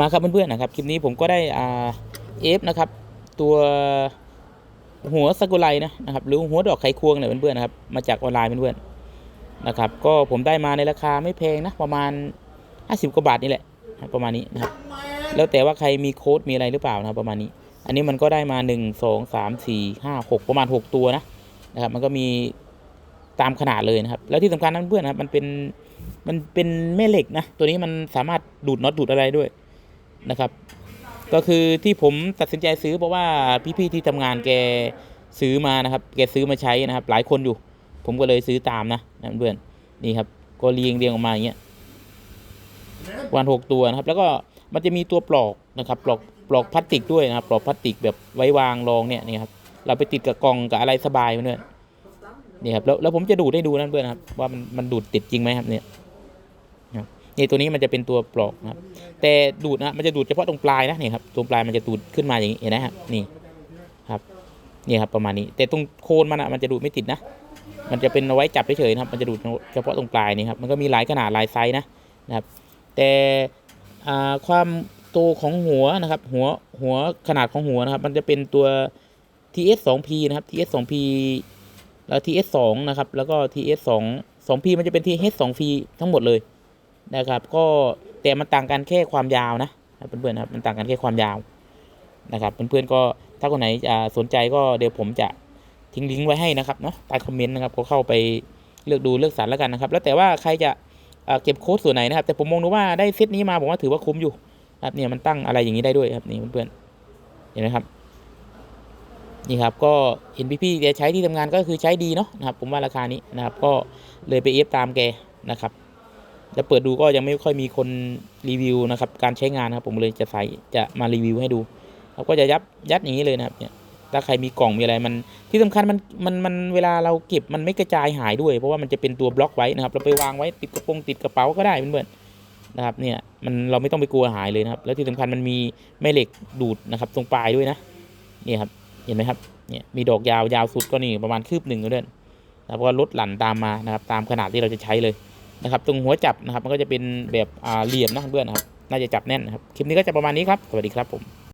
มาครับเพื่อนๆนะครับคลิปนี้ผมก็ได้อ่าเอฟนะครับ ตัวหัวสกุไลนะนะครับหรือหัวดอกไขควงเนี่ยเพื่อนๆนะครับมาจากออนไลน์เพื่อนๆนะครับ ก็ผมได้มาในราคาไม่แพงนะประมาณ 50กว่าบาทนี่แหละประมาณนี้นะครับ แล้วแต่ว่าใครมีโค้ดมีอะไรหรือเปล่านะครับประมาณนี้ อันนี้มันก็ได้มา 1 2 3 4 5 6 ประมาณ 6 ตัวนะนะครับ มันก็มีตามขนาดเลยนะครับ แล้วที่สำคัญนั้นเพื่อนนะครับมันเป็นมันเป็นแม่เหล็กนะตัวนี้มันสามารถดูดน็อตดูดอะไรด้วย นะครับ ก็คือที่ผมตัดสินใจซื้อเพราะว่าพี่ๆที่ทำงานแกซื้อมานะครับ แกซื้อมาใช้นะครับ หลายคนอยู่ ผมก็เลยซื้อตามนะนะเพื่อนนี่ครับก็เรียงเรียงออกมาอย่างเงี้ยวันหกตัวนะครับ แล้วก็มันจะมีตัวปลอกนะครับปลอกปลอกพลาสติกด้วยนะครับปลอกพลาสติกแบบไว้วางรองเนี่ยนี่ครับเราไปติดกับกล่องกับอะไรสบายเพื่อนนี่ครับแล้วแล้วผมจะดูดให้ดูนั่นเพื่อนครับว่ามันมันดูดติดจริงไหมครับเนี่ยครับ นี่ตัวนี้มันจะเป็นตัวปลอกครับ แต่ดูดนะมันจะดูดเฉพาะตรงปลายนะนี่ครับตรงปลายมันจะดูดขึ้นมาอย่างนี้เห็นไหมครับนี่ครับนี่ครับประมาณนี้ แต่ตรงโคนมันอะมันจะดูดไม่ติดนะ มันจะเป็นเอาไว้จับเฉยๆนะครับ มันจะดูดเฉพาะตรงปลายนี่ครับมันก็มีหลายขนาดหลายไซส์นะนะครับ แต่ความโตของหัวนะครับ หัวหัวขนาดของหัวนะครับ มันจะเป็นตัว TS 2P นะครับ TS 2P แล้ว TS 2นะครับ แล้วก็ TS 2 2P มันจะเป็น TS 2P ทั้งหมดเลย นะครับ ก็แต่มันต่างกันแค่ความยาวนะเพื่อนๆนครับมันต่างกันแค่ความยาวนะครับเพื่อนๆก็ถ้าคนไหนอ่าสนใจก็เดี๋ยวผมจะทิ้งลิงก์ไว้ให้นะครับเนาะใต้คอมเมนต์นะครับก็เข้าไปเลือกดูเลือกสรรแล้วกันนะครับ แล้วแต่ว่าใครจะเก็บโค้ดส่วนไหนนะครับ แต่ผมมองดูว่าได้เซตนี้มาผมว่าถือว่าคุ้มอยู่นะครับเนี่ยมันตั้งอะไรอย่างนี้ได้ด้วยครับนี่เพื่อนๆเห็นไหมครับนี่ครับก็เห็นพี่ๆแกใช้ที่ทำงานก็คือใช้ดีเนาะนะครับผมว่าราคานี้นะครับก็เลยไปเอฟตามแกนะครับ แล้วเปิดดูก็ยังไม่ค่อยมีคนรีวิวนะครับ การใช้งานนะครับ ผมเลยจะใส่จะมารีวิวให้ดูครับก็จะยัดยัดอย่างนี้เลยนะครับเนี่ยถ้าใครมีกล่องมีอะไรมันที่สำคัญมันมันมันเวลาเราเก็บมันไม่กระจายหายด้วย เพราะว่ามันจะเป็นตัวบล็อกไว้นะครับ เราไปวางไว้ติดกระโปรงติดกระเป๋าก็ได้เพื่อนๆนะครับเนี่ยมันเราไม่ต้องไปกลัวหายเลยนะครับ แล้วที่สำคัญมันมีแม่เหล็กดูดนะครับ ตรงปลายด้วยนะนี่ครับเห็นไหมครับเนี่ยมีดอกยาวยาวสุดก็นี่ประมาณคืบหนึ่งก็เด่นแล้วก็ลดหลั่นตามมานะครับตามขนาดที่เราจะใช้เลย นะครับ ตรงหัวจับนะครับ มันก็จะเป็นแบบอ่าเหลี่ยมนะเพื่อนนะครับ น่าจะจับแน่นนะครับ คลิปนี้ก็จะประมาณนี้ครับ สวัสดีครับผม